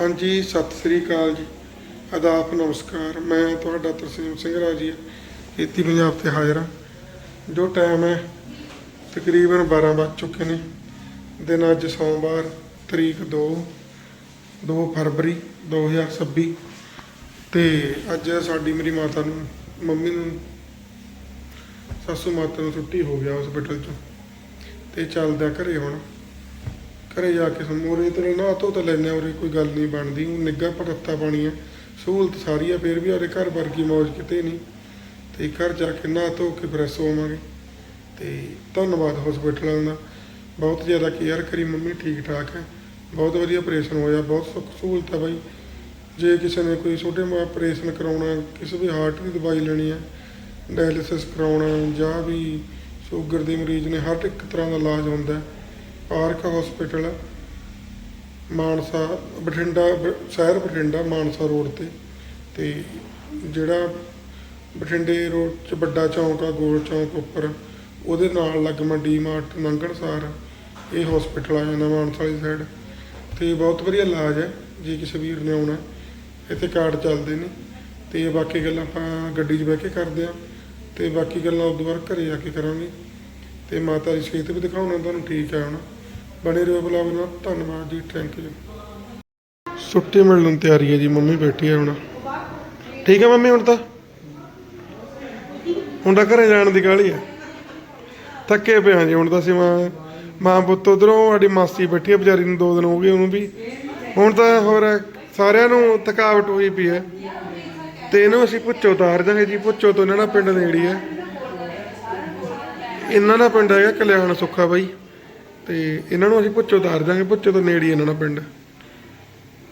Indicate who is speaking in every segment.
Speaker 1: ਹਾਂਜੀ, ਸਤਿ ਸ੍ਰੀ ਅਕਾਲ ਜੀ। ਆਦਾਬ ਨਮਸਕਾਰ। ਮੈਂ ਤੁਹਾਡਾ ਤਰਸੀਮ ਸਿੰਘ ਰਾਜੀ, ਖੇਤੀ ਪੰਜਾਬ ਤੇ ਹਾਜ਼ਰ ਹਾਂ। ਜੋ ਟਾਈਮ ਹੈ, ਤਕਰੀਬਨ 12 ਵੱਜ ਚੁੱਕੇ ਨੇ। ਦਿਨ ਅੱਜ ਸੋਮਵਾਰ, ਤਰੀਕ 2 2 ਫਰਵਰੀ 2026 ਤੇ ਅੱਜ ਸਾਡੀ ਮੇਰੀ ਮਾਤਾ ਨੂੰ, ਮੰਮੀ ਨੂੰ। ਸਾਸੂ ਮਾਤਾ ਨੂੰ ਛੁੱਟੀ ਹੋ ਗਿਆ ਹਸਪੀਟਲ ਚੋਂ। ਤੇ ਚੱਲਦਾ ਘਰੇ ਹੁਣ। ਘਰੇ ਜਾ ਕੇ ਸਮੂਰੇ ਤੇ ਨਾ ਧੋ ਤਾਂ ਲੈਣੇ ਉਰੇ ਕੋਈ ਗੱਲ ਨਹੀਂ ਬਣਦੀ, ਉਹ ਨਿੱਗਾ ਪੜੱਤਾ ਪਾਣੀ ਹੈ ਸਹੂਲਤ ਸਾਰੀ ਆ, ਫਿਰ ਵੀ ਉਹਦੇ ਘਰ ਵਰਗੀ ਮੌਜ ਕਿਤੇ ਨਹੀਂ। ਤੇ ਘਰ ਜਾ ਕੇ ਨਾ ਧੋ ਕੇ ਫਰੈਸ਼ ਹੋਵਾਂਗੇ। ਤੇ ਧੰਨਵਾਦ ਹਸਪੀਟਲ ਦਾ। ਬਹੁਤ ਜ਼ਿਆਦਾ ਕੇਅਰ ਕਰੀ ਮੰਮੀ ਠੀਕ ਠਾਕ ਹੈ। ਬਹੁਤ ਵਧੀਆ ਆਪਰੇਸ਼ਨ ਹੋਇਆ, ਬਹੁਤ ਸੁੱਖ ਸਹੂਲਤ ਹੈ ਬਾਈ। ਜੇ ਕਿਸੇ ਨੇ ਕੋਈ ਛੋਟੇ ਮੋਟਾ ਆਪਰੇਸ਼ਨ ਕਰਾਉਣਾ, ਕਿਸੇ ਵੀ ਹਾਰਟ ਦੀ ਦਵਾਈ ਲੈਣੀ ਹੈ ਡਾਇਲਿਸਿਸ ਕਰਾਉਣਾ, ਜਾਂ ਵੀ ਸ਼ੂਗਰ ਦੇ ਮਰੀਜ਼ ਨੇ, ਹਰ ਇੱਕ ਤਰ੍ਹਾਂ ਦਾ ਇਲਾਜ ਹੁੰਦਾ। ਹੈ ਪਾਰਕ ਹਸਪੀਟਲ ਮਾਨਸਾ, ਬਠਿੰਡਾ ਬ- ਸ਼ਹਿਰ ਬਠਿੰਡਾ, ਮਾਨਸਾ ਰੋਡ ਤੇ। ਤੇ ਜਿਹੜਾ ਬਠਿੰਡੇ ਰੋਡ 'ਚ ਵੱਡਾ ਚੌਂਕ ਆ, ਗੋਲ ਚੌਂਕ ਉੱਪਰ, ਉਹਦੇ ਨਾਲ ਲੱਗਮਾ ਡੀ ਮਾਰਟ ਲੰਘਣ ਸਾਰ ਇਹ ਹਸਪੀਟਲ ਆ ਜਾਂਦਾ ਮਾਨਸਾ ਵਾਲੀ ਸਾਈਡ ਤੇ ਬਹੁਤ ਵਧੀਆ ਇਲਾਜ ਹੈ, ਜੇ ਕਿਸੇ ਵੀਰ ਨੇ ਆਉਣਾ, ਇੱਥੇ ਕਾਰਡ ਚੱਲਦੇ ਨੇ। ਤੇ ਬਾਕੀ ਗੱਲਾਂ ਆਪਾਂ ਗੱਡੀ 'ਚ ਬਹਿ ਕੇ ਕਰਦੇ ਆ ਤੇ ਬਾਕੀ ਗੱਲਾਂ ਉਦੋਂ ਬਾਅਦ ਘਰੇ ਜਾ ਕੇ ਕਰਾਂਗੇ। ਤੇ ਮਾਤਾ ਦੀ ਸਿਹਤ ਵੀ ਦਿਖਾਉਣਾ, ਤੁਹਾਨੂੰ ਠੀਕ ਹੈ ਹੁਣ। ਬਣੇ ਰਹੋ ਬਲੌਗ ਨਾਲ। ਧੰਨਵਾਦ ਜੀ ਥੈਂਕ ਯੂ ਛੁੱਟੀ ਮਿਲਣ ਨੂੰ ਤਿਆਰੀ ਹੈ ਜੀ, ਮੰਮੀ ਬੈਠੀ ਹੈ ਹੁਣ। ਠੀਕ ਹੈ ਮੰਮੀ, ਹੁਣ ਤਾਂ? ਹੁਣ ਤਾਂ ਘਰੇ ਜਾਣ ਦੀ ਗਾਲੀ ਹੈ। ਥੱਕੇ ਪਏ ਹਾਂ ਜੀ, ਹੁਣ ਤਾਂ ਅਸੀਂ ਮਾਂ ਮਾਂ ਪੁੱਤ ਉਧਰੋਂ, ਸਾਡੀ ਮਾਸੀ ਬੈਠੀ ਹੈ, ਵਿਚਾਰੀ ਨੂੰ ਦੋ ਦਿਨ ਹੋ ਗਏ ਉਹਨੂੰ ਵੀ। ਹੁਣ ਤਾਂ ਹੋਰ ਸਾਰਿਆਂ ਨੂੰ ਥਕਾਵਟ ਹੋਈ ਪਈ ਹੈ। ਤੇ ਇਹਨੂੰ ਅਸੀਂ ਪੁੱਛੋ, ਉਤਾਰ ਦਾਂਗੇ ਜੀ, ਪੁੱਛੋ ਤੋਂ ਇਹਨਾਂ ਦਾ ਪਿੰਡ ਨੇੜੀ ਹੈ। ਇਹਨਾਂ ਦਾ ਪਿੰਡ ਹੈਗਾ ਕਲਿਆਣ ਸੁੱਖਾ ਬਾਈ। ਤੇ ਇਹਨਾਂ ਨੂੰ ਅਸੀਂ ਪੁੱਛੋ ਉਤਾਰ ਦਾਂਗੇ ਪੁੱਛੋ ਤੋਂ ਨੇੜੀ ਇਹਨਾਂ ਦਾ ਪਿੰਡ।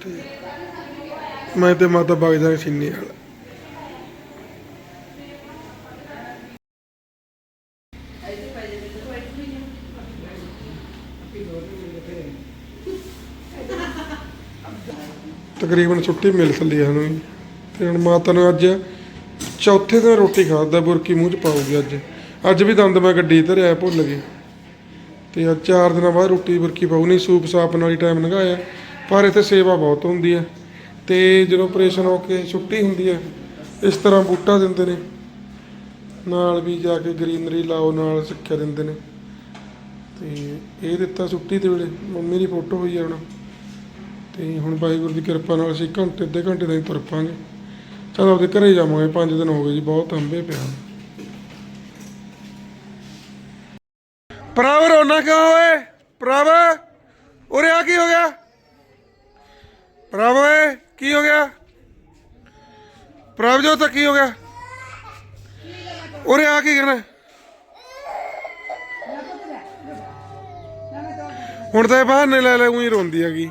Speaker 1: ਤੇ ਮੈਂ ਤੇ ਮਾਤਾ ਵਗ ਜਾਾਂਗੇ ਸਿੰਨੀ ਵਾਲਾ। ਤਕਰੀਬਨ ਛੁੱਟੀ ਮਿਲ ਚੱਲੀ ਸਾਨੂੰ ਤੇ ਹੁਣ ਮਾਤਾ ਨੂੰ ਅੱਜ ਚੌਥੇ ਦਿਨ ਰੋਟੀ ਖਾਦਾ ਬੁਰਕੀ ਮੂੰਹ ਚ ਪਾਉਗੀ ਅੱਜ। ਅੱਜ ਵੀ ਦੰਦ ਮੈਂ ਗੱਡੀ ਧਰਿਆ ਭੁੱਲ ਗਈ। ਤੇ ਅੱਜ ਚਾਰ ਦਿਨਾਂ ਬਾਅਦ ਰੋਟੀ ਬੁਰਕੀ ਪਾਉ ਨਹੀਂ, ਸੂਪ ਸਾਪ ਨਾਲ ਹੀ ਟਾਈਮ ਲੰਘਾਇਆ। ਪਰ ਇੱਥੇ ਸੇਵਾ ਬਹੁਤ ਹੁੰਦੀ ਹੈ। ਤੇ ਜਦੋਂ ਆਪਰੇਸ਼ਨ ਹੋ ਕੇ ਛੁੱਟੀ ਹੁੰਦੀ ਹੈ, ਇਸ ਤਰ੍ਹਾਂ ਬੂਟਾ ਦਿੰਦੇ ਨੇ। ਨਾਲ ਵੀ ਜਾ ਕੇ ਗਰੀਨਰੀ ਲਾਓ, ਨਾਲ ਸਿੱਖਿਆ ਦਿੰਦੇ ਨੇ। ਤੇ ਇਹ ਦਿੱਤਾ ਛੁੱਟੀ ਦੇ ਵੇਲੇ। ਮੰਮੀ ਦੀ ਫੋਟੋ ਹੋਈ ਹੈ ਹੁਣ। ਤੇ ਹੁਣ ਵਾਹਿਗੁਰੂ ਦੀ ਕਿਰਪਾ ਨਾਲ ਅਸੀਂ ਘੰਟੇ, ਅੱਧੇ ਘੰਟੇ ਤਾਈਂ ਤੁਰ ਪਾਂਗੇ। ਚਲੋ ਆਪਦੇ ਘਰੇ ਜਾਵਾਂਗੇ। 5 ਦਿਨ ਹੋ ਗਏ ਜੀ, ਬਹੁਤ ਅੰਬੇ ਪਿਆ। ਪ੍ਰਭ ਰੋਣਾ ਕਿਉਂ ਓਏ? ਪ੍ਰਭ ਉਰੇ ਆ ਕੀ ਹੋ ਗਿਆ? ਪ੍ਰਭ ਓਏ, ਕੀ ਹੋ ਗਿਆ? ਪ੍ਰਭ ਜੋ ਤਾਂ ਕੀ ਹੋ ਗਿਆ? ਉਰੇ ਆ ਕੀ ਕਰਨਾ? ਹੁਣ ਤਾਂ ਇਹ ਬਹਾਨੇ ਲੈ ਲੈ, ਉਹੀ ਰੋਂਦੀ ਹੈਗੀ।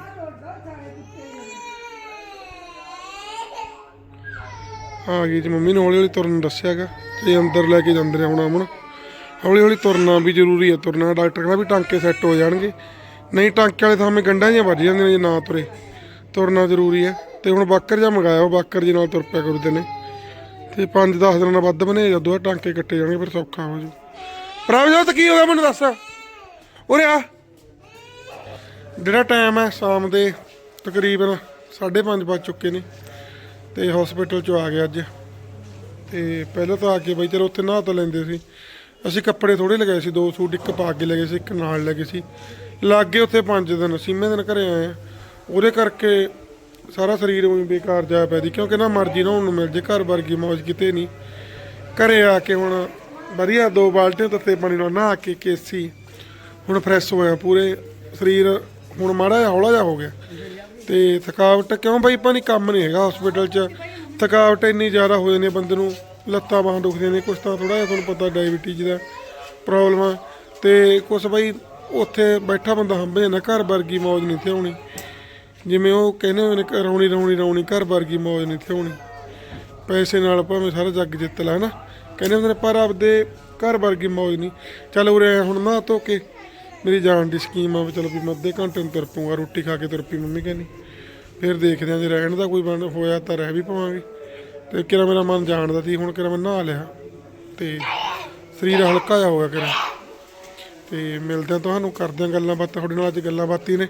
Speaker 1: ਆ ਗਈ ਜੀ ਮੰਮੀ ਨੂੰ ਹੌਲੀ ਹੌਲੀ ਤੁਰਨ ਦੱਸਿਆਗਾ ਤੇ ਅੰਦਰ ਲੈ ਕੇ ਜਾਂਦੇ ਨੇ ਹੁਣ ਅਮਨ। ਹੌਲੀ ਹੌਲੀ ਤੁਰਨਾ ਵੀ ਜ਼ਰੂਰੀ ਹੈ ਤੁਰਨਾ ਡਾਕਟਰ ਕਹਿੰਦਾ ਵੀ ਟਾਂਕੇ ਸੈੱਟ ਹੋ ਜਾਣਗੇ। ਨਹੀਂ, ਟਾਂਕੇ ਵਾਲੇ ਥਾਵੇਂ ਗੰਢਾਂ ਜਿਹੀਆਂ ਵੱਜ ਜਾਂਦੀਆਂ ਨੇ ਜੇ ਨਾ ਤੁਰੇ। ਤੁਰਨਾ ਜ਼ਰੂਰੀ ਹੈ ਤੇ ਹੁਣ ਬਾਕਰ ਜਾਂ ਮੰਗਾਇਆ, ਉਹ ਬਾਕਰ ਜੀ ਨਾਲ ਤੁਰ ਪਿਆ ਕਰਦੇ ਨੇ ਤੇ 5-10 ਦਿਨਾਂ ਵੱਧ ਬਣੇ, ਜਦੋਂ ਇਹ ਟਾਂਕੇ ਕੱਟੇ ਜਾਣਗੇ, ਫਿਰ ਸੌਖਾ ਹੋ ਜੂ। ਪ੍ਰਭਜੋਤ ਕੀ ਹੋ ਗਿਆ ਮੈਨੂੰ ਦੱਸ? ਉਰੇ ਆ। ਜਿਹੜਾ ਟਾਈਮ ਹੈ ਸ਼ਾਮ ਦੇ ਤਕਰੀਬਨ 5:30 ਵੱਜ ਚੁੱਕੇ ਨੇ। ਤੇ ਹਸਪੀਟਲ ਚੋਂ ਆ ਗਿਆ ਅੱਜ। ਤੇ ਪਹਿਲਾਂ ਤਾਂ ਆ ਕੇ ਬਈ ਚਲੋ ਉੱਥੇ ਨਹਾ ਤਾਂ ਲੈਂਦੇ ਸੀ। ਅਸੀਂ ਕੱਪੜੇ ਥੋੜੇ ਲਗਾਏ ਸੀ, ਦੋ ਸੂਟ, ਇੱਕ ਪਾ ਕੇ ਲਗੇ ਸੀ, ਇੱਕ ਨਾਲ ਲਗੇ ਸੀ। ਲੱਗ ਉੱਥੇ 5 ਦਿਨ ਸੀਮੇ ਦਿਨ ਘਰੇ ਆਏ ਆ ਉਹਦੇ ਕਰਕੇ ਸਾਰਾ ਸਰੀਰ ਉਵੇਂ ਬੇਕਾਰ ਜਾ ਪਿਆ ਦੀ ਕਿਉਂਕਿ ਨਾ ਮਰਜ਼ੀ ਨਹਾਉਣ ਨੂੰ ਮਿਲ ਜੇ, ਘਰ ਵਰਗੀ ਮੌਜ ਕਿਤੇ ਨਹੀਂ। ਘਰੇ ਆ ਕੇ ਹੁਣ ਵਧੀਆ ਦੋ ਬਾਲਟੀਆਂ ਤੱਤੇ ਪਾਣੀ ਨਾਲ ਨਹਾ ਕੇ ਕੇਸੀ, ਹੁਣ ਫਰੈਸ਼ ਹੋਇਆ ਪੂਰੇ। ਸਰੀਰ ਹੁਣ ਮਾੜਾ ਜਿਹਾ ਹੌਲਾ ਜਿਹਾ ਹੋ ਗਿਆ। ਤੇ ਥਕਾਵਟ ਕਿਉਂ ਬਈ? ਪਾਣੀ ਕੰਮ ਨਹੀਂ ਹੈਗਾ ਹਸਪੀਟਲ 'ਚ। ਥਕਾਵਟ ਇੰਨੀ ਜ਼ਿਆਦਾ ਹੋ ਜਾਂਦੀ ਬੰਦੇ ਨੂੰ। ਲੱਤਾਂ ਬਾਹਾਂ ਦੁਖਦੀਆਂ ਨੇ, ਕੁਛ ਤਾਂ ਥੋੜਾ ਜਿਹਾ ਤੁਹਾਨੂੰ ਪਤਾ ਡਾਇਬੀਟੀਜ਼ ਦਾ ਪ੍ਰੋਬਲਮ ਆ। ਤੇ ਕੁਛ ਬਈ ਉੱਥੇ ਬੈਠਾ ਬੰਦਾ ਹੰਬੇ ਜਾਂਦਾ, ਘਰ ਵਰਗੀ ਮੌਜ ਨਹੀਂ ਤੇ ਹੋਣੀ ਜਿਵੇਂ ਉਹ ਕਹਿੰਦੇ ਹੋਏ ਨੇ ਕਿ ਰੌਣੀ ਰੌਣੀ ਰੌਣੀ, ਘਰ ਵਰਗੀ ਮੌਜ ਨਹੀਂ ਤੇ ਹੋਣੀ ਪੈਸੇ ਨਾਲ ਭਾਵੇਂ ਸਾਰਾ ਜੱਗ ਜਿੱਤ ਲੈ, ਹਨਾ? ਕਹਿੰਦੇ ਹੁੰਦੇ ਨੇ, ਪਰ ਆਪਦੇ ਘਰ ਵਰਗੀ ਮੌਜ ਨਹੀਂ। ਚੱਲ ਉਰੇ ਆਇਆ, ਹੁਣ ਨਾ ਧੋ ਕੇ ਮੇਰੀ ਜਾਣ ਦੀ ਸਕੀਮ ਆ ਵੀ ਚਲੋ ਵੀ ਮੈਂ ਅੱਧੇ ਘੰਟੇ ਨੂੰ ਤੁਰ ਪਊਂਗਾ, ਰੋਟੀ ਖਾ ਕੇ ਤੁਰ ਪਈ ਮੰਮੀ ਕਹਿੰਦੀ। ਫਿਰ ਦੇਖਦੇ ਆਂ ਜੇ ਰਹਿਣ ਦਾ ਕੋਈ ਬਣ ਹੋਇਆ ਤਾਂ ਰਹਿ ਵੀ ਪਵਾਂਗੇ। ਤੇ ਕਿਰਾ ਮੇਰਾ ਮਨ ਜਾਣਦਾ ਸੀ, ਹੁਣ ਕਿਰਾ ਮੈਂ ਨਹਾ ਲਿਆ ਤੇ ਸਰੀਰ ਹਲਕਾ ਜਿਹਾ ਹੋ ਗਿਆ ਕਿਰਾ। ਤੇ ਮਿਲਦੇ ਆ ਤੁਹਾਨੂੰ ਕਰਦੇ ਆ ਗੱਲਾਂ ਬਾਤਾਂ, ਤੁਹਾਡੇ ਨਾਲ ਅੱਜ ਗੱਲਾਂ ਬਾਤੀ ਨੇ।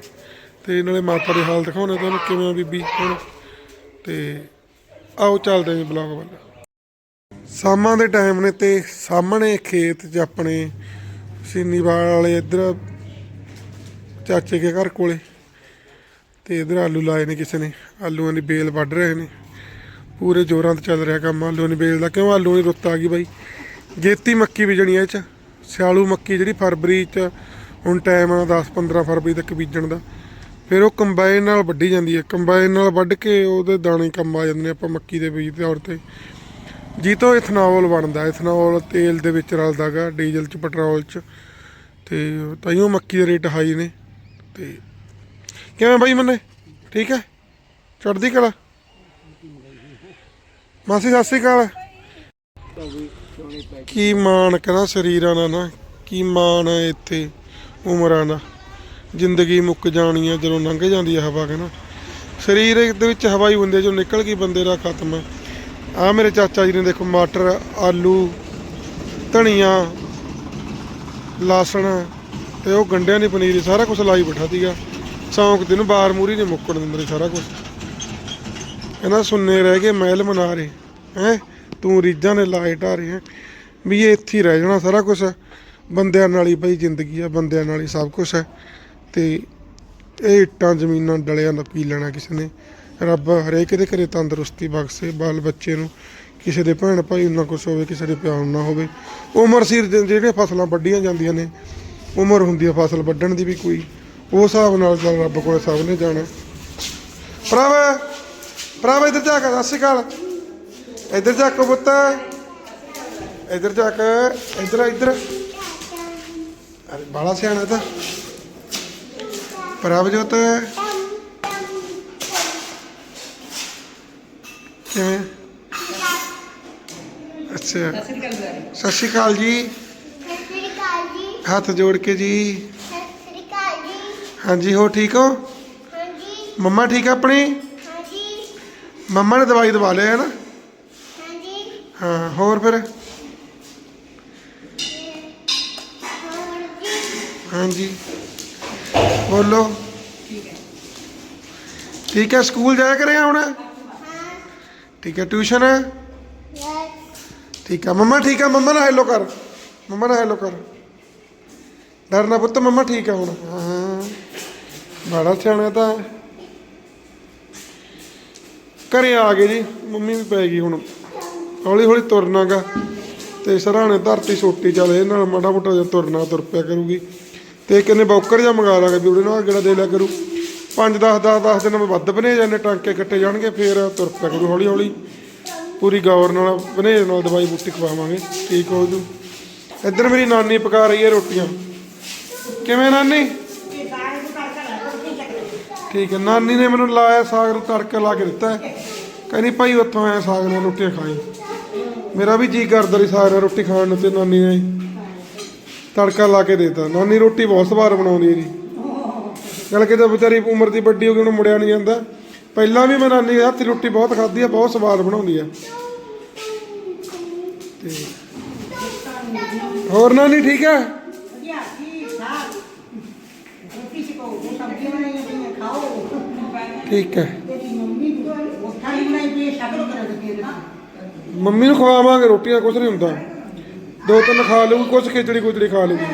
Speaker 1: ਤੇ ਨਾਲੇ ਮਾਤਾ ਦੀ ਹਾਲ ਦਿਖਾਉਣਾ ਤੁਹਾਨੂੰ ਕਿਵੇਂ ਆ ਬੀਬੀ ਹੁਣ। ਤੇ ਆਓ ਚੱਲਦੇ ਹਾਂ ਜੀ ਬਲੌਗ ਵੱਲ। ਸ਼ਾਮਾਂ ਦੇ ਟਾਈਮ ਨੇ ਤੇ ਸਾਹਮਣੇ ਖੇਤ 'ਚ ਆਪਣੇ ਸੀਨੀਵਾਲ ਵਾਲੇ ਇੱਧਰ ਚਾਚੇ ਕੇ ਘਰ ਕੋਲੇ। ਤੇ ਇਧਰ ਆਲੂ ਲਾਏ ਨੇ ਕਿਸੇ ਨੇ, ਆਲੂਆਂ ਦੀ ਬੇਲ ਵੱਢ ਰਹੇ ਨੇ। ਪੂਰੇ ਜ਼ੋਰਾਂ ਤੇ ਚੱਲ ਰਿਹਾ ਕੰਮ, ਆਲੂ ਨਹੀਂ ਬੇਲ ਕਿਉਂ ਆਲੂ ਨਹੀਂ ਰੁੱਤ ਆ ਗਈ ਬਾਈ? ਜੇਤੀ ਮੱਕੀ ਬੀਜਣੀ ਐ ਇਹ ਚ। ਸਿਆਲੂ ਮੱਕੀ ਜਿਹੜੀ ਫਰਵਰੀ ਚ, ਹੁਣ ਟਾਈਮ ਆ 10 15 ਫਰਵਰੀ ਤੱਕ ਬੀਜਣ ਦਾ। ਫਿਰ ਉਹ ਕੰਬਾਈਨ ਨਾਲ ਵੱਢੀ ਜਾਂਦੀ ਹੈ ਕੰਬਾਈਨ ਨਾਲ ਵੱਢ ਕੇ ਉਹਦੇ ਦਾਣੇ ਕੰਮ ਆ ਜਾਂਦੇ ਨੇ ਆਪਾਂ ਮੱਕੀ ਦੇ ਬੀਜ ਦੇ ਤੌਰ ਤੇ। ਜੀ ਤੋਂ ਇਥਨੋਲ ਬਣਦਾ। ਇਥਨੋਲ ਤੇਲ ਦੇ ਵਿੱਚ ਰਲਦਾਗਾ ਡੀਜ਼ਲ ਚ, ਪੈਟਰੋਲ ਚ। ਤੇ ਤਾਈਓ ਮੱਕੀ ਦੇ ਰੇਟ ਹਾਈ ਨੇ। ਤੇ ਕਿਵੇਂ ਬਾਈ ਮੰਨੇ? ਠੀਕ ਹੈ? ਚੜਦੀ ਕਲਾ? ਮਾਸੀ, ਸਤਿ ਸ਼੍ਰੀ ਅਕਾਲ। ਕੀ ਮਾਣ ਕਹਿੰਦਾ ਸਰੀਰਾਂ ਦਾ ਨਾ, ਕੀ ਮਾਣ ਹੈ ਇੱਥੇ ਉਮਰਾਂ ਦਾ। ਜ਼ਿੰਦਗੀ ਮੁੱਕ ਜਾਣੀ ਹੈ ਜਦੋਂ ਲੰਘ ਜਾਂਦੀ ਹੈ ਹਵਾ, ਕਹਿੰਦਾ। ਸਰੀਰ ਦੇ ਵਿੱਚ ਹਵਾ ਹੀ ਹੁੰਦੀ ਹੈ ਜੋ ਨਿਕਲ ਗਈ ਬੰਦੇ ਦਾ ਖਤਮ। ਹੈ ਆ ਮੇਰੇ ਚਾਚਾ ਜੀ ਨੇ ਦੇਖੋ, ਮਟਰ, ਆਲੂ, ਧਨੀਆ, ਲਸਣ ਤੇ ਉਹ ਗੰਡਿਆਂ ਦੀ ਪਨੀਰੀ, ਸਾਰਾ ਕੁਝ ਲਾਈ ਬੈਠਾ ਸੀਗਾ ਸੌਂਕ ਦਿਨ ਬਾਰ ਮੂਰੀ ਨੇ ਮੁੱਕਣ ਦਿੰਦੇ, ਸਾਰਾ ਕੁਝ ਕਹਿੰਦਾ, ਸੁੰਨੇ ਰਹਿ ਗਏ, ਮਹਿਲ ਮਨਾ ਰਹੇ। ਹੈ? ਤੂੰ ਰੀਜਾਂ ਨੇ ਲਾਏ ਢਾਰੇ ਹੈ। ਵੀ ਇਹ ਇੱਥੇ ਹੀ ਰਹਿ ਜਾਣਾ ਸਾਰਾ ਕੁਝ ਬੰਦਿਆਂ ਨਾਲ ਹੀ ਬਈ ਜ਼ਿੰਦਗੀ ਆ, ਬੰਦਿਆਂ ਨਾਲ ਹੀ ਸਭ ਕੁਝ ਹੈ। ਤੇ ਇਹ ਇੱਟਾਂ, ਜ਼ਮੀਨਾਂ, ਡਲਿਆਂ ਦਾ ਪੀ ਲੈਣਾ ਕਿਸੇ ਨੇ। ਰੱਬ ਹਰੇਕ ਦੇ ਘਰੇ ਤੰਦਰੁਸਤੀ ਬਖਸ਼ੇ, ਬਾਲ ਬੱਚੇ ਨੂੰ। ਕਿਸੇ ਦੇ ਭੈਣ ਭਾਈ ਨਾ ਕੁਛ ਹੋਵੇ, ਕਿਸੇ ਦੇ ਪਿਆਰ ਨਾ ਹੋਵੇ। ਉਮਰ ਸਿਰ ਜਿਹੜੀਆਂ ਫਸਲਾਂ ਵੱਢੀਆਂ ਜਾਂਦੀਆਂ ਨੇ, ਉਮਰ ਹੁੰਦੀ ਆ ਫਸਲ ਵੱਢਣ ਦੀ ਵੀ ਕੋਈ। ਉਸ ਹਿਸਾਬ ਨਾਲ ਰੱਬ ਕੋਲ ਸਭ ਨੇ ਜਾਣਾ। ਪ੍ਰਭ ਪ੍ਰਭ ਇੱਧਰ ਜਾ ਕੇ ਸਤਿ ਸ਼੍ਰੀ ਅਕਾਲ ਇੱਧਰ ਜਾ ਕੇ ਪੁੱਤ ਇੱਧਰ ਜਾ ਕੇ ਇੱਧਰ ਇੱਧਰ ਅਰੇ ਬਾਲਾ ਸਿਆਣਾ ਤਾਂ ਪ੍ਰਭਜੋਤ ਕਿਵੇਂ ਅੱਛਾ ਸਤਿ ਸ਼੍ਰੀ ਅਕਾਲ ਜੀ
Speaker 2: ਸਤਿ ਸ੍ਰੀ ਅਕਾਲ ਜੀ
Speaker 1: ਹੱਥ ਜੋੜ ਕੇ ਜੀ
Speaker 2: ਸਤਿ ਸ੍ਰੀ ਅਕਾਲ ਜੀ
Speaker 1: ਹਾਂਜੀ ਹੋ ਠੀਕ ਹੋ
Speaker 2: ਹਾਂਜੀ
Speaker 1: ਮੰਮਾ ਠੀਕ ਆ ਆਪਣੀ
Speaker 2: ਹਾਂਜੀ
Speaker 1: ਮੰਮਾ ਨੇ ਦਵਾਈ ਦਵਾ ਲਿਆ ਹੈ ਨਾ?
Speaker 2: ਹਾਂਜੀ।
Speaker 1: ਹਾਂ ਹੋਰ ਫਿਰ?
Speaker 2: ਹੋਰ ਜੀ
Speaker 1: ਹਾਂਜੀ। ਬੋਲੋ। ਠੀਕ ਹੈ ਸਕੂਲ ਜਾਇਆ ਕਰੇ ਹੁਣ?
Speaker 2: ਹਾਂ।
Speaker 1: ਠੀਕ ਹੈ ਟਿਊਸ਼ਨ?
Speaker 2: ਯੈਸ
Speaker 1: ਠੀਕ ਹੈ ਮੰਮਾ ਠੀਕ ਹੈ ਮੰਮਾ ਨਾਲ ਹੈਲੋ ਕਰ। ਮੰਮਾ ਨਾਲ ਹੈਲੋ ਕਰ। ਡਰਨਾ ਪੁੱਤ ਮੰਮਾ ਠੀਕ ਹੈ ਹੁਣ। ਹਾਂ ਬੜਾ ਸਿਆਣਾ ਤਾਂ। ਘਰੇ ਆ ਗਏ ਜੀ, ਮੰਮੀ ਵੀ ਪੈ ਗਈ ਹੁਣ। ਹੌਲੀ ਹੌਲੀ ਤੁਰਨਾਗਾ। ਤੇ ਸਰਾਣੇ ਧਰਤੀ ਸੋਟੀ ਚੱਲ, ਇਹ ਨਾਲ ਮਾੜਾ ਮੋਟਾ ਜਿਹਾ ਤੁਰਨਾ, ਤੁਰ ਪਿਆ ਕਰੂਗੀ। ਤੇ ਕਿੰਨੇ ਬੌਕਰ ਜਾਂ ਮੰਗਾ ਲਾਂਗੇ ਵੀ ਉਹਦੇ ਨਾਲ ਗੇੜਾ ਦੇ ਲਿਆ ਕਰੂ। 5 10 10 10 ਦਿਨ ਮੈਂ ਵੱਧ ਬਨੇ ਜਾਂਦੇ ਟਾਂਕੇ ਕੱਟੇ ਜਾਣਗੇ, ਫੇਰ ਤੁਰ ਪਿਆ ਕਰੂ ਹੌਲੀ ਹੌਲੀ ਪੂਰੀ ਗੌਰ ਨਾਲ, ਬਨੇਜ ਨਾਲ ਦਵਾਈ ਬੂਟੀ ਖਵਾਵਾਂਗੇ। ਠੀਕ ਹੋ ਜੂ। ਇੱਧਰ ਮੇਰੀ ਨਾਨੀ ਪਕਾ ਰਹੀ ਹੈ ਰੋਟੀਆਂ। ਕਿਵੇਂ ਨਾਨੀ? ਠੀਕ ਹੈ। ਨਾਨੀ ਨੇ ਮੈਨੂੰ ਲਾਇਆ ਸਾਗ ਨੂੰ ਤੜਕਾ ਲਾ ਕੇ ਦਿੱਤਾ। ਕਹਿੰਦੀ, ਭਾਈ, ਉੱਥੋਂ ਆਇਆ ਸਾਗ ਨਾਲ ਰੋਟੀਆਂ ਖਾਈ। ਮੇਰਾ ਵੀ ਜੀ ਕਰਦਾ ਰਹੀ ਸਾਗ ਨਾਲ ਰੋਟੀ ਖਾਣ ਨੂੰ ਤੇ ਨਾਨੀ ਨੇ ਤੜਕਾ ਲਾ ਕੇ ਦੇਤਾ। ਨਾਨੀ ਰੋਟੀ ਬਹੁਤ ਸਵਾਦ ਬਣਾਉਂਦੀ ਹੈ ਜੀ ਗੱਲ ਕਿਤੇ ਵਿਚਾਰੀ ਉਮਰ ਦੀ ਵੱਡੀ ਹੋ ਗਈ ਉਹਨੂੰ ਮੁੜਿਆ ਨਹੀਂ ਜਾਂਦਾ। ਪਹਿਲਾਂ ਵੀ ਮੈਂ ਨਾਨੀ ਦੇ ਹੱਥ ਦੀ ਰੋਟੀ ਬਹੁਤ ਖਾਧੀ ਆ ਬਹੁਤ ਸਵਾਦ ਬਣਾਉਂਦੀ ਆ ਤੇ ਹੋਰ ਨਾਨੀ ਠੀਕ ਹੈ?
Speaker 3: ਵਧੀਆ, ਠੀਕ, ਠਾਕ। ਰੋਟੀ ਸਿਕੋ ਸਬਜ਼ੀ ਬਣਾਈ
Speaker 1: ਠੀਕ ਹੈ। ਮੰਮੀ ਨੂੰ ਖਵਾਵਾਂਗੇ ਰੋਟੀਆਂ ਕੁਛ ਨਹੀਂ ਹੁੰਦਾ। ਦੋ ਤਿੰਨ ਖਾ ਲਊਗੀ ਕੁਛ ਖਿਚੜੀ ਕੁਚੜੀ ਖਾ ਲਊਗੀ।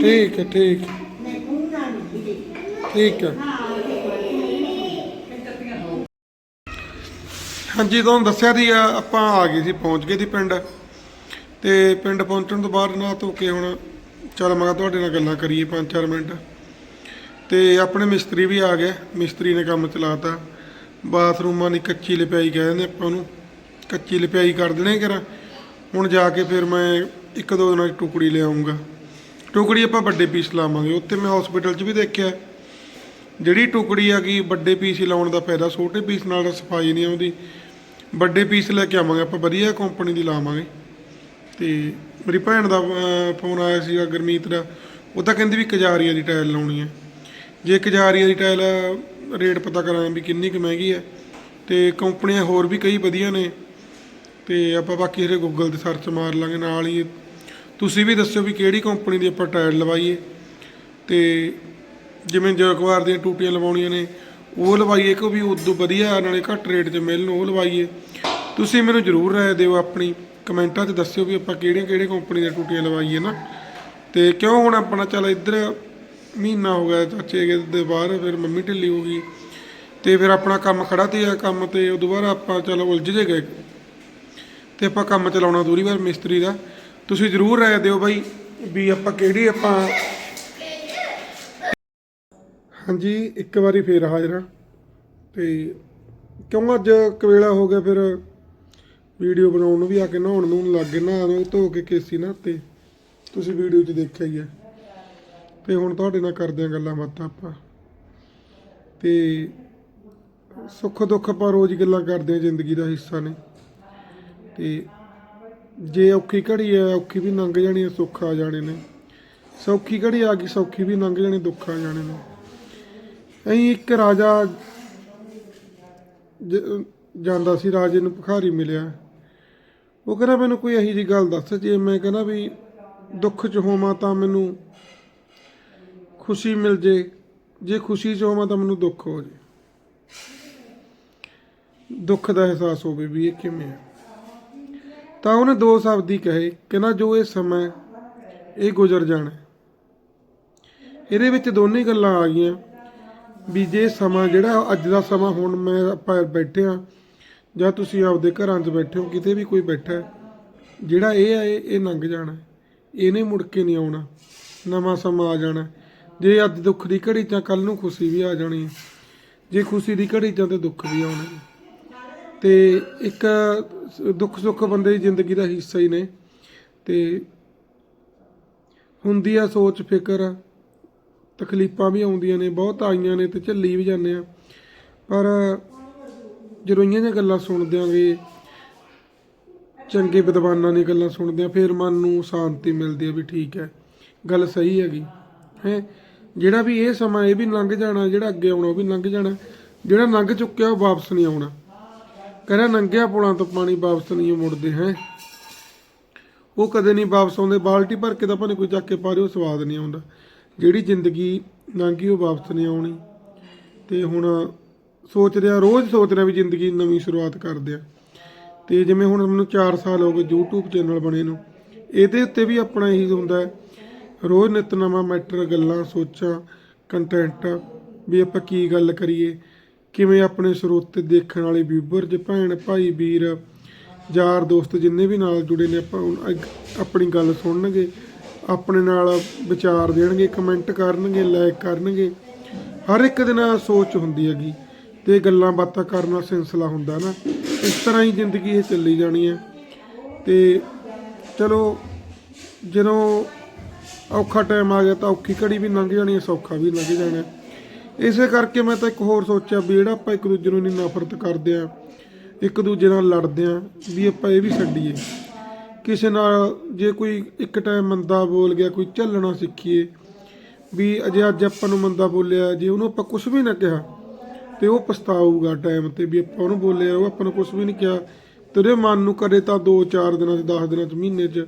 Speaker 1: ਠੀਕ ਹੈ ਠੀਕ। ਠੀਕ ਹੈ। ਹਾਂਜੀ ਤੁਹਾਨੂੰ ਦੱਸਿਆ ਸੀ ਆ, ਆਪਾਂ ਆ ਗਏ ਸੀ ਪਹੁੰਚ ਗਏ ਸੀ ਪਿੰਡ। ਤੇ ਪਿੰਡ ਪਹੁੰਚਣ ਤੋਂ ਬਾਅਦ ਨਾ ਧੋ ਕੇ ਹੁਣ ਚੱਲ ਮੈਂ ਤੁਹਾਡੇ ਨਾਲ ਗੱਲਾਂ ਕਰੀਏ 5-4 ਮਿੰਟ। ਤੇ ਆਪਣੇ ਮਿਸਤਰੀ ਵੀ ਆ ਗਏ। ਮਿਸਤਰੀ ਨੇ ਕੰਮ ਚਲਾਤਾ। ਬਾਥਰੂਮਾਂ ਦੀ ਕੱਚੀ ਲਿਪਾਈ ਕਹਿੰਦੇ ਆਪਾਂ ਉਹਨੂੰ। ਕੱਚੀ ਲਿਪਾਈ ਕਰ ਦੇਣੇ ਕਰਾਂ ਹੁਣ ਜਾ ਕੇ ਫਿਰ ਮੈਂ ਇੱਕ ਦੋ ਦਿਨਾਂ 'ਚ ਟੁਕੜੀ ਲਿਆਉਂਗਾ ਟੁਕੜੀ ਆਪਾਂ ਵੱਡੇ ਪੀਸ ਲਾਵਾਂਗੇ। ਉੱਥੇ ਮੈਂ ਹਸਪੀਟਲ 'ਚ ਵੀ ਦੇਖਿਆ। ਜਿਹੜੀ ਟੁਕੜੀ ਆ ਗਈ ਵੱਡੇ ਪੀਸ ਹੀ ਲਾਉਣ ਦਾ ਫਾਇਦਾ, ਛੋਟੇ ਪੀਸ ਨਾਲ ਸਫ਼ਾਈ ਨਹੀਂ ਆਉਂਦੀ। ਵੱਡੇ ਪੀਸ ਲੈ ਕੇ ਆਵਾਂਗੇ ਆਪਾਂ, ਵਧੀਆ ਕੰਪਨੀ ਦੀ ਲਾਵਾਂਗੇ। ਤੇ ਮੇਰੀ ਭੈਣ ਦਾ ਫੋਨ ਆਇਆ ਸੀਗਾ ਗੁਰਮੀਤ ਦਾ। ਉਹ ਤਾਂ ਕਹਿੰਦੀ ਵੀ ਕਜਾਰੀਆਂ ਦੀ ਟਾਇਲ ਲਾਉਣੀ ਹੈ ਜੇ ਕਜਾਰੀਆ ਦੀ ਟਾਇਲ ਰੇਟ ਪਤਾ ਕਰਾਂ ਵੀ ਕਿੰਨੀ ਕੁ ਮਹਿੰਗੀ ਹੈ ਤੇ ਕੰਪਨੀਆਂ ਹੋਰ ਵੀ ਕਈ ਵਧੀਆ ਨੇ। ਤੇ ਆਪਾਂ ਬਾਕੀ ਇਹਦੇ ਗੂਗਲ ਤੇ ਸਰਚ ਮਾਰ ਲਾਂਗੇ, ਨਾਲ ਹੀ ਤੁਸੀਂ ਵੀ ਦੱਸਿਓ ਵੀ ਕਿਹੜੀ ਕੰਪਨੀ ਦੀ ਆਪਾਂ ਟਾਇਲ ਲਵਾਈਏ। ਤੇ ਜਿਵੇਂ ਜਗਵਾਰ ਦੀਆਂ ਟੂਟੀਆਂ ਲਵਾਉਣੀਆਂ ਨੇ, ਉਹ ਲਵਾਈਏ ਕਿ ਵੀ ਉਦੋਂ ਵਧੀਆ, ਨਾਲੇ ਘੱਟ ਰੇਟ 'ਤੇ ਮਿਲਣ, ਉਹ ਲਵਾਈਏ। ਤੁਸੀਂ ਮੈਨੂੰ ਜ਼ਰੂਰ ਰਾਏ ਦਿਓ ਆਪਣੀ ਕਮੈਂਟਾਂ 'ਚ ਦੱਸਿਓ ਵੀ ਆਪਾਂ ਕਿਹੜੀਆਂ ਕਿਹੜੇ ਕੰਪਨੀ ਦੀਆਂ ਟੂਟੀਆਂ ਲਵਾਈਏ ਨਾ। ਤੇ ਕਿਉਂ ਹੁਣ ਆਪਣਾ, ਚੱਲ ਇੱਧਰ ਮਹੀਨਾ ਹੋ ਗਿਆ ਚਾਚੇ ਗਏ ਦੇ ਬਾਹਰ, ਫਿਰ ਮੰਮੀ ਢਿੱਲੀ ਹੋ ਗਈ ਤੇ ਫਿਰ ਆਪਣਾ ਕੰਮ ਖੜਾ ਤੇ ਆ ਕੰਮ ਤੇ ਉਹ ਦੁਬਾਰਾ ਆਪਾਂ ਚਲੋ ਉਲਝ ਜੇ ਗਏ। ਤੇ ਆਪਾਂ ਕੰਮ ਚਲਾਉਣਾ ਦੂਰੀ ਵਾਰ ਮਿਸਤਰੀ ਦਾ। ਤੁਸੀਂ ਜ਼ਰੂਰ ਰਾਏ ਦਿਓ ਬਾਈ ਵੀ ਆਪਾਂ ਕਿਹੜੀ ਆਪਾਂ ਹਾਂਜੀ, ਇੱਕ ਵਾਰੀ ਫੇਰ ਹਾਜ਼ਰ ਹਾਂ। ਤੇ ਕਿਉਂ ਅੱਜ ਕਵੇਲਾ ਹੋ ਗਿਆ ਫਿਰ? ਵੀਡੀਓ ਬਣਾਉਣ ਨੂੰ ਵੀ ਆ ਕੇ ਨਹਾਉਣ ਨੂੰ ਲੱਗ ਗਏ ਨਹਾ ਧੋ ਕੇ ਕੇਸੀ ਨਾ ਤੇ ਤੁਸੀਂ ਵੀਡੀਓ 'ਚ ਦੇਖਿਆ ਹੀ ਹੈ ਤੇ ਹੁਣ ਤੁਹਾਡੇ ਨਾਲ ਕਰਦੇ ਹਾਂ ਗੱਲਾਂ ਬਾਤਾਂ ਆਪਾਂ। ਤੇ ਸੁੱਖ ਦੁੱਖ ਆਪਾਂ ਰੋਜ਼ ਗੱਲਾਂ ਕਰਦੇ ਹਾਂ ਜ਼ਿੰਦਗੀ ਦਾ ਹਿੱਸਾ ਨੇ। ਤੇ ਜੇ ਔਖੀ ਘੜੀ ਹੈ, ਔਖੀ ਵੀ ਲੰਘ ਜਾਣੀ ਹੈ, ਸੁੱਖ ਆ ਜਾਣੇ ਨੇ। ਸੌਖੀ ਘੜੀ ਆ ਗਈ, ਸੌਖੀ ਵੀ ਲੰਘ ਜਾਣੀ, ਦੁੱਖ ਆ ਜਾਣੇ ਨੇ। ਅਹੀਂ ਇੱਕ ਰਾਜਾ ਜ- ਜਾਂਦਾ ਸੀ, ਰਾਜੇ ਨੂੰ ਭਿਖਾਰੀ ਮਿਲਿਆ। ਉਹ ਕਹਿੰਦਾ, ਮੈਨੂੰ ਕੋਈ ਇਹੀ ਜੀ ਗੱਲ ਦੱਸ, ਜੇ ਮੈਂ ਕਹਿੰਦਾ ਵੀ ਦੁੱਖ 'ਚ ਹੋਵਾਂ ਤਾਂ ਮੈਨੂੰ ਖੁਸ਼ੀ ਮਿਲ ਜੇ ਜੇ ਖੁਸ਼ੀ 'ਚ ਹੋਵਾਂ ਤਾਂ ਮੈਨੂੰ ਦੁੱਖ ਹੋ ਜੇ। ਦੁੱਖ ਦਾ ਅਹਿਸਾਸ ਹੋਵੇ ਵੀ ਇਹ ਕਿਵੇਂ ਹੈ। ਤਾਂ ਉਹਨੇ ਦੋ ਸ਼ਬਦ ਹੀ ਕਹੇ ਕਿ ਜੋ ਇਹ ਸਮਾਂ ਇਹ ਗੁਜ਼ਰ ਜਾਣਾ ਇਹਦੇ ਵਿੱਚ ਦੋਨੇ ਗੱਲਾਂ ਆ ਗਈਆਂ ਵੀ ਜੇ ਸਮਾਂ ਜਿਹੜਾ ਅੱਜ ਦਾ ਸਮਾਂ ਹੁਣ ਮੈਂ ਆਪਾਂ ਬੈਠੇ ਆ ਜਾਂ ਤੁਸੀਂ ਆਪਦੇ ਘਰਾਂ 'ਚ ਬੈਠੇ ਹੋ, ਕਿਤੇ ਵੀ ਕੋਈ ਬੈਠਾ ਜਿਹੜਾ ਇਹ ਹੈ, ਇਹ ਲੰਘ ਜਾਣਾ ਇਹਨੇ ਮੁੜ ਕੇ ਨਹੀਂ ਆਉਣਾ। ਨਵਾਂ ਸਮਾਂ ਆ ਜਾਣਾ ਜੇ ਅੱਜ ਦੁੱਖ ਦੀ ਘੜੀ ਤਾਂ ਕੱਲ ਨੂੰ ਖੁਸ਼ੀ ਵੀ ਆ ਜਾਣੀ ਹੈ ਜੇ ਖੁਸ਼ੀ ਦੀ ਘੜੀ ਤਾਂ ਤੇ ਦੁੱਖ ਵੀ ਆਉਣਾ ਹੈ ਤੇ ਇੱਕ ਦੁੱਖ ਸੁੱਖ ਬੰਦੇ ਦੀ ਜ਼ਿੰਦਗੀ ਦਾ ਹਿੱਸਾ ਹੀ ਨੇ। ਤੇ ਹੁੰਦੀ ਆ ਸੋਚ ਫਿਕਰ, ਤਕਲੀਫਾਂ ਵੀ ਆਉਂਦੀਆਂ ਨੇ, ਬਹੁਤ ਆਈਆਂ ਨੇ ਤੇ ਝੱਲੀ ਵੀ ਜਾਂਦੇ ਆ। ਪਰ ਜਦੋਂ ਇਹੀਆਂ ਦੀਆਂ ਗੱਲਾਂ ਸੁਣਦੇ ਆਂਗੇ, ਚੰਗੇ ਵਿਦਵਾਨਾਂ ਦੀਆਂ ਗੱਲਾਂ ਸੁਣਦੇ ਆ, ਫਿਰ ਮਨ ਨੂੰ ਸ਼ਾਂਤੀ ਮਿਲਦੀ ਆ ਵੀ ਠੀਕ ਹੈ। ਗੱਲ ਸਹੀ ਹੈਗੀ, ਹੈ? ਜਿਹੜਾ ਵੀ ਇਹ ਸਮਾਂ ਇਹ ਵੀ ਲੰਘ ਜਾਣਾ, ਜਿਹੜਾ ਅੱਗੇ ਆਉਣਾ ਉਹ ਵੀ ਲੰਘ ਜਾਣਾ। ਜਿਹੜਾ ਲੰਘ ਚੁੱਕਿਆ ਉਹ ਵਾਪਸ ਨਹੀਂ ਆਉਣਾ। ਕਹਿੰਦਾ ਨੰਗਿਆ ਪੁਲਾਂ ਤੋਂ ਪਾਣੀ ਵਾਪਸ ਨਹੀਂ ਮੁੜਦੇ, ਹੈ। ਉਹ ਕਦੇ ਨਹੀਂ ਵਾਪਸ ਆਉਂਦੇ। ਬਾਲਟੀ ਭਰ ਕੇ ਤਾਂ ਭਾਵੇਂ ਕੋਈ ਚੱਕ ਕੇ ਪਾ ਦੇ ਉਹ ਸਵਾਦ ਨਹੀਂ ਆਉਂਦਾ। ਜਿਹੜੀ ਜ਼ਿੰਦਗੀ ਲੰਘੀ ਉਹ ਵਾਪਸ ਨਹੀਂ ਆਉਣੀ। ਤੇ ਹੁਣ ਸੋਚ ਰਿਹਾ, ਰੋਜ਼ ਸੋਚ ਰਿਹਾ ਵੀ ਜ਼ਿੰਦਗੀ ਨਵੀਂ ਸ਼ੁਰੂਆਤ ਕਰਦੇ ਆ। ਤੇ ਜਿਵੇਂ ਹੁਣ ਮੈਨੂੰ 4 ਸਾਲ ਹੋ ਗਏ YouTube ਚੈਨਲ ਬਣੇ ਨੂੰ, ਇਹਦੇ ਉੱਤੇ ਵੀ ਆਪਣਾ ਇਹੀ ਹੁੰਦਾ ਹੈ ਰੋਜ਼ ਨਿਤ ਨਵਾਂ ਮੈਟਰ, ਗੱਲਾਂ, ਸੋਚਾਂ ਕੰਟੈਂਟ ਵੀ ਆਪਾਂ ਕੀ ਗੱਲ ਕਰੀਏ? ਕਿਵੇਂ ਆਪਣੇ ਸਰੋਤੇ ਦੇਖਣ ਵਾਲੇ ਵੀਵਰ ਜੇ ਭੈਣ, ਭਾਈ, ਵੀਰ, ਯਾਰ, ਦੋਸਤ ਜਿੰਨੇ ਵੀ ਨਾਲ ਜੁੜੇ ਨੇ, ਆਪਾਂ ਹੁਣ ਆਪਣੀ ਗੱਲ ਸੁਣਨਗੇ, ਆਪਣੇ ਨਾਲ ਵਿਚਾਰ ਦੇਣਗੇ ਕਮੈਂਟ ਕਰਨਗੇ ਲਾਈਕ ਕਰਨਗੇ। ਹਰ ਇੱਕ ਦੇ ਨਾਲ ਸੋਚ ਹੁੰਦੀ ਹੈਗੀ ਤੇ ਗੱਲਾਂ ਬਾਤਾਂ ਕਰਨ ਦਾ ਸਿਲਸਿਲਾ ਹੁੰਦਾ ਨਾ। ਇਸ ਤਰ੍ਹਾਂ ਹੀ ਜ਼ਿੰਦਗੀ ਇਹ ਚੱਲੀ ਜਾਣੀ ਹੈ। ਤੇ ਚਲੋ, ਜਦੋਂ ਔਖਾ ਟਾਈਮ ਆ ਗਿਆ ਤਾਂ ਔਖੀ ਘੜੀ ਵੀ ਲੰਘ ਜਾਣੀ ਹੈ, ਸੌਖਾ ਵੀ ਲੰਘ ਜਾਣਾ ਇਸੇ ਕਰਕੇ ਮੈਂ ਤਾਂ ਇੱਕ ਹੋਰ ਸੋਚਿਆ ਵੀ ਜਿਹੜਾ ਆਪਾਂ ਇੱਕ ਦੂਜੇ ਨੂੰ ਇੰਨੀ ਨਫ਼ਰਤ ਕਰਦੇ ਆ ਇੱਕ ਦੂਜੇ ਨਾਲ ਲੜਦੇ ਆ ਵੀ ਆਪਾਂ ਇਹ ਵੀ ਛੱਡੀਏ। ਕਿਸੇ ਨਾਲ ਜੇ ਕੋਈ ਇੱਕ ਟਾਈਮ ਮੰਦਾ ਬੋਲ ਗਿਆ, ਕੋਈ ਝੱਲਣਾ ਸਿੱਖੀਏ, ਵੀ ਅਜੇ ਅੱਜ ਆਪਾਂ ਨੂੰ ਮੰਦਾ ਬੋਲਿਆ, ਜੇ ਉਹਨੂੰ ਆਪਾਂ ਕੁਝ ਵੀ ਨਾ ਕਿਹਾ, ਤੇ ਉਹ ਪਛਤਾਊਗਾ ਟਾਈਮ ਤੇ ਵੀ ਆਪਾਂ ਉਹਨੂੰ ਬੋਲਿਆ, ਉਹ ਆਪਾਂ ਨੂੰ ਕੁਝ ਵੀ ਨਹੀਂ ਕਿਹਾ। ਤੇਰੇ ਮਨ ਨੂੰ ਕਰੇ ਤਾਂ 2-4 ਦਿਨਾਂ 'ਚ 10 ਦਿਨਾਂ 'ਚ, ਮਹੀਨੇ 'ਚ,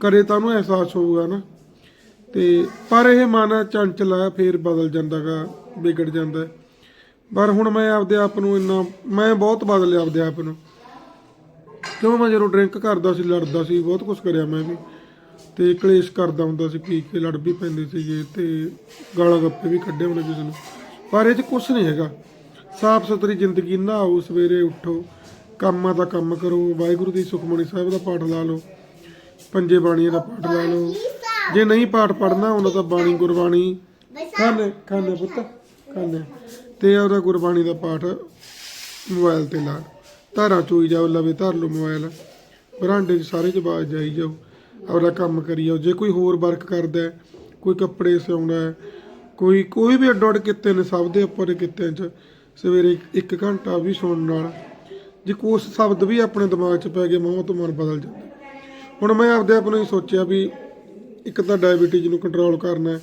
Speaker 1: ਕਰੇ ਤਾਂ ਉਹਨੂੰ ਅਹਿਸਾਸ ਹੋਊਗਾ ਨਾ। ਤੇ ਪਰ ਇਹ ਮਨ ਚੰਚਲ ਹੈ ਫੇਰ ਬਦਲ ਜਾਂਦਾਗਾ, ਵਿਗੜ ਜਾਂਦਾ। ਪਰ ਹੁਣ ਮੈਂ ਆਪਦੇ ਆਪ ਨੂੰ ਇੰਨਾ, ਮੈਂ ਬਹੁਤ ਬਦਲਿਆ ਆਪਦੇ ਆਪ ਨੂੰ। ਕਿਉਂ ਮੈਂ ਜਦੋਂ ਡਰਿੰਕ ਕਰਦਾ ਸੀ, ਲੜਦਾ ਸੀ, ਬਹੁਤ ਕੁਝ ਕਰਿਆ ਮੈਂ ਵੀ। ਤੇ ਕਲੇਸ਼ ਕਰਦਾ ਹੁੰਦਾ ਸੀ, ਪੀ ਕੇ ਲੜ ਵੀ ਪੈਂਦੇ ਸੀਗੇ ਤੇ ਗਾਲਾਂ ਗੱਪੇ ਵੀ ਕੱਢੇ ਹੁੰਦੇ ਕਿਸੇ ਨੂੰ। ਪਰ ਇਹ 'ਚ ਕੁਝ ਨਹੀਂ ਹੈਗਾ। ਸਾਫ਼ ਸੁਥਰੀ ਜ਼ਿੰਦਗੀ ਨਹਾਓ ਸਵੇਰੇ ਉੱਠੋ, ਕੰਮਾਂ ਦਾ ਕੰਮ ਕਰੋ, ਵਾਹਿਗੁਰੂ ਦੀ ਸੁਖਮਨੀ ਸਾਹਿਬ ਦਾ ਪਾਠ ਲਾ ਲਓ, ਪੰਜੇ ਬਾਣੀਆਂ ਦਾ ਪਾਠ ਲਾ ਲਓ। ਜੇ ਨਹੀਂ ਪਾਠ ਪੜਨਾ ਉਹਨਾਂ ਤਾਂ ਬਾਣੀ ਗੁਰਬਾਣੀ। ਖਾਣੇ ਖਾਣੇ ਪੁੱਤ, ਖਾਣੇ। ਤੇ ਉਹਦਾ ਗੁਰਬਾਣੀ ਦਾ ਪਾਠ ਮੋਬਾਈਲ ਤੇ ਲਾ। ਧਾਰਾਂ ਚੋਈ ਜਾਓ, ਲਵੇ ਧਰ ਲਓ ਮੋਬਾਈਲ। ਬਰਾਂਡੇ 'ਚ ਸਾਰੇ 'ਚ ਬਾਜ ਜਾਈ ਜਾਓ। ਆਪਦਾ ਕੰਮ ਕਰੀ ਜਾਓ। ਜੇ ਕੋਈ ਹੋਰ ਵਰਕ ਕਰਦਾ ਕੋਈ ਕੱਪੜੇ ਸਿਉਂਦਾ ਕੋਈ ਕੋਈ ਵੀ ਅੱਡੋ ਅੱਡ ਕਿੱਤੇ ਨੇ, ਸਭ ਦੇ ਉੱਪਰ ਕਿੱਤਿਆਂ 'ਚ, ਸਵੇਰੇ 1 ਘੰਟਾ ਵੀ ਸੁਣਨ ਨਾਲ, ਜੇ ਕੋਈ ਸ਼ਬਦ ਵੀ ਆਪਣੇ ਦਿਮਾਗ 'ਚ ਪੈ ਗਏ ਮੋਹ ਤੋਂ ਮਨ ਬਦਲ ਜਾਂਦਾ। ਹੁਣ ਮੈਂ ਆਪਦੇ ਆਪ ਨੂੰ ਹੀ ਸੋਚਿਆ ਵੀ ਇੱਕ ਤਾਂ ਡਾਇਬੀਟੀਜ਼ ਨੂੰ ਕੰਟਰੋਲ ਕਰਨਾ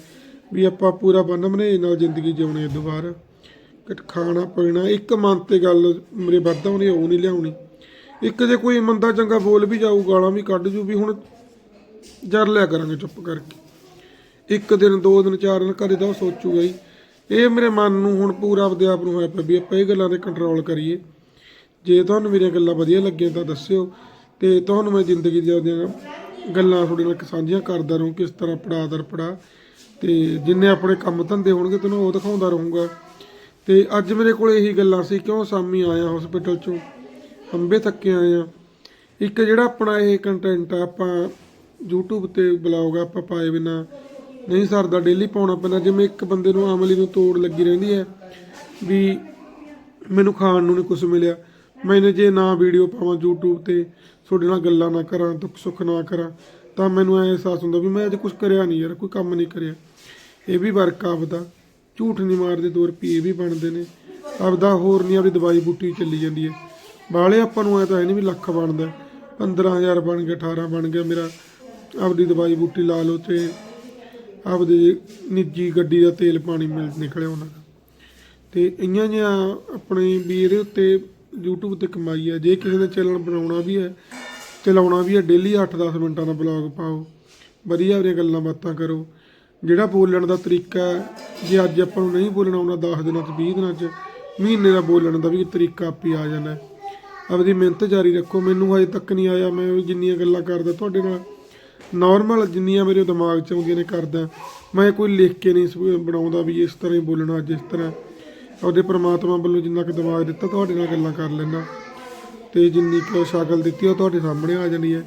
Speaker 1: ਵੀ ਆਪਾਂ ਪੂਰਾ ਬੰਨ ਬੰਨਮਨੇ ਨਾਲ ਜ਼ਿੰਦਗੀ ਜਿਉਣੀ ਹੈ ਦੁਬਾਰਾ। ਕਿ ਖਾਣਾ, ਪੀਣਾ, ਇੱਕ ਮਨ ਤੇ ਗੱਲ ਮੇਰੇ ਵੱਧਾ ਉਹਨੇ ਉਹ ਨਹੀਂ ਲਿਆਉਣੀ। ਇੱਕ ਜੇ ਕੋਈ ਮੰਦਾ ਚੰਗਾ ਬੋਲ ਵੀ ਜਾਊ, ਗਾਲਾਂ ਵੀ ਕੱਢ ਜੂ, ਵੀ ਹੁਣ ਜਰ ਲਿਆ ਕਰਾਂਗੇ ਚੁੱਪ ਕਰਕੇ। ਇੱਕ ਦਿਨ, ਦੋ ਦਿਨ, ਚਾਰ ਦਿਨ, ਕਦੇ ਤਾਂ ਉਹ ਸੋਚੂਗਾ ਹੀ। ਇਹ ਮੇਰੇ ਮਨ ਨੂੰ ਹੁਣ ਪੂਰਾ ਆਪਦੇ ਆਪ ਨੂੰ ਹੋਇਆ ਪਿਆ ਵੀ ਆਪਾਂ ਇਹ ਗੱਲਾਂ ਤੇ ਕੰਟਰੋਲ ਕਰੀਏ। ਜੇ ਤੁਹਾਨੂੰ ਮੇਰੀਆਂ ਗੱਲਾਂ ਵਧੀਆ ਲੱਗੀਆਂ ਤਾਂ ਦੱਸਿਓ। ਤੇ ਤੁਹਾਨੂੰ ਮੈਂ ਜ਼ਿੰਦਗੀ ਦੀਆਂ ਗੱਲਾਂ ਤੁਹਾਡੇ ਨਾਲ ਸਾਂਝੀਆਂ ਕਰਦਾ ਰਹੂੰ ਕਿਸ ਤਰ੍ਹਾਂ ਪੜਾ ਦਰ ਪੜਾ। ਤੇ ਜਿੰਨੇ ਆਪਣੇ ਕੰਮ ਧੰਦੇ ਹੋਣਗੇ ਤੈਨੂੰ ਉਹ ਦਿਖਾਉਂਦਾ ਰਹੂੰਗਾ। ਤੇ ਅੱਜ ਮੇਰੇ ਕੋਲ ਇਹੀ ਗੱਲਾਂ ਸੀ, ਕਿਉਂ ਸਾਮੀ ਆਇਆ ਹਸਪੀਟਲ ਚੋਂ? ਅੰਬੇ ਥੱਕੇ ਆਏ ਆ। ਇੱਕ ਜਿਹੜਾ ਆਪਣਾ ਇਹ ਕੰਟੈਂਟ ਆ, ਆਪਾਂ YouTube ਤੇ ਬਲੌਗ ਆਪਾਂ ਪਾਏ ਬਿਨਾ। ਨਹੀਂ ਸਰਦਾ ਡੇਲੀ ਪਾਉਣਾ ਪੈਂਦਾ। ਜਿਵੇਂ ਇੱਕ ਬੰਦੇ ਨੂੰ ਆਮਲੀ ਨੂੰ ਤੋੜ ਲੱਗੀ ਰਹਿੰਦੀ ਹੈ ਵੀ ਮੈਨੂੰ ਖਾਣ ਨੂੰ ਨਹੀਂ ਕੁਝ ਮਿਲਿਆ। ਮੈਨੇ ਜੇ ਨਾ ਵੀਡੀਓ ਪਾਵਾਂ YouTube ਤੇ ਤੁਹਾਡੇ ਨਾਲ ਗੱਲਾਂ ਨਾ ਕਰਾਂ, ਦੁੱਖ ਸੁੱਖ ਨਾ ਕਰਾਂ, ਤਾਂ ਮੈਨੂੰ ਐ ਅਹਿਸਾਸ ਹੁੰਦਾ ਵੀ ਮੈਂ ਅੱਜ ਕੁਝ ਕਰਿਆ ਨਹੀਂ ਯਾਰ, ਕੋਈ ਕੰਮ ਨਹੀਂ ਕਰਿਆ। ਇਹ ਵੀ ਵਰਕ ਆਪਦਾ। ਝੂਠ ਨਹੀਂ ਮਾਰਦੇ 2 ਰੁਪਏ ਵੀ ਬਣਦੇ ਨੇ। ਆਪਦਾ ਹੋਰ ਨਹੀਂ, ਆਪਦੀ ਦਵਾਈ ਬੂਟੀ ਚੱਲੀ ਜਾਂਦੀ ਹੈ। ਬਾਲੇ ਆਪਾਂ ਨੂੰ ਐ ਤਾਂ ਹੈ ਨਹੀਂ ਵੀ ਲੱਖ ਬਣਦਾ 15000 ਬਣ ਗਿਆ 18 ਬਣ ਗਿਆ, ਮੇਰਾ ਆਪਦੀ ਦਵਾਈ ਬੂਟੀ ਲਾ ਲਓ ਤੇ ਆਪਦੇ ਨਿੱਜੀ ਗੱਡੀ ਦਾ ਤੇਲ ਪਾਣੀ ਮਿਲ ਨਿਕਲਿਆ ਉਹਨਾਂ ਦਾ। ਤੇ ਇਆਂ ਜਿਹਾ ਆਪਣੇ ਵੀ ਇਹਦੇ ਉੱਤੇ YouTube ਤੇ ਕਮਾਈ ਹੈ। ਜੇ ਕਿਸੇ ਨੇ ਚੈਨਲ ਬਣਾਉਣਾ ਵੀ ਹੈ ਚਲਾਉਣਾ ਵੀ ਹੈ ਡੇਲੀ 8-10 ਮਿੰਟਾਂ ਦਾ ਬਲੌਗ ਪਾਓ। ਵਧੀਆ ਉਹਦੀਆਂ ਗੱਲਾਂ ਬਾਤਾਂ ਕਰੋ। ਜਿਹੜਾ ਬੋਲਣ ਦਾ ਤਰੀਕਾ ਹੈ, ਜੇ ਅੱਜ ਆਪਾਂ ਨੂੰ ਨਹੀਂ ਬੋਲਣਾ ਆਉਣਾ 10 ਦਿਨਾਂ 'ਚ 20 ਦਿਨਾਂ 'ਚ ਮਹੀਨੇ ਦਾ ਬੋਲਣ ਦਾ ਵੀ ਤਰੀਕਾ ਆਪੇ ਆ ਜਾਣਾ ਆਪਦੀ ਮਿਹਨਤ ਜਾਰੀ ਰੱਖੋ। ਮੈਨੂੰ ਹਜੇ ਤੱਕ ਨਹੀਂ ਆਇਆ ਮੈਂ ਵੀ ਜਿੰਨੀਆਂ ਗੱਲਾਂ ਕਰਦਾ ਤੁਹਾਡੇ ਨਾਲ। ਨਾਰਮਲ ਜਿੰਨੀਆਂ ਮੇਰੇ ਦਿਮਾਗ 'ਚ ਆਉਂਦੀਆਂ ਨੇ ਕਰਦਾ। ਮੈਂ ਕੋਈ ਲਿਖ ਕੇ ਨਹੀਂ ਸ- ਬਣਾਉਂਦਾ ਵੀ ਇਸ ਤਰ੍ਹਾਂ ਹੀ ਬੋਲਣਾ ਜਿਸ ਤਰ੍ਹਾਂ। ਉਹਦੇ ਪ੍ਰਮਾਤਮਾ ਵੱਲੋਂ ਜਿੰਨਾ ਕੁ ਦਿਮਾਗ ਦਿੱਤਾ, ਤੁਹਾਡੇ ਨਾਲ ਗੱਲਾਂ ਕਰ ਲੈਣਾ ਤੇ ਜਿੰਨੀ ਕੁ ਸ਼ਕਲ ਦਿੱਤੀ, ਉਹ ਤੁਹਾਡੇ ਸਾਹਮਣੇ ਆ ਜਾਣੀ ਹੈ।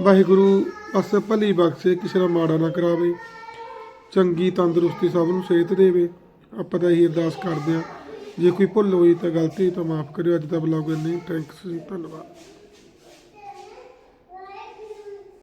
Speaker 1: ਵਾਹਿਗੁਰੂ ਅਸ ਭਲੀ ਬਖਸ਼ੇ, ਕਿਸੇ ਦਾ ਮਾੜਾ ਨਾ ਕਰਾਵੇ। ਚੰਗੀ ਤੰਦਰੁਸਤੀ ਸਭ ਨੂੰ ਸਿਹਤ ਦੇਵੇ। ਆਪਾਂ ਤਾਂ ਇਹੀ ਅਰਦਾਸ ਕਰਦੇ ਹਾਂ। ਜੇ ਕੋਈ ਭੁੱਲ ਹੋਈ ਤਾਂ ਗਲਤੀ ਤਾਂ ਮਾਫ ਕਰਿਓ। ਅੱਜ ਦਾ ਬਲੌਗ ਇੰਨੀ ਥੈਂਕਸ ਜੀ, ਧੰਨਵਾਦ।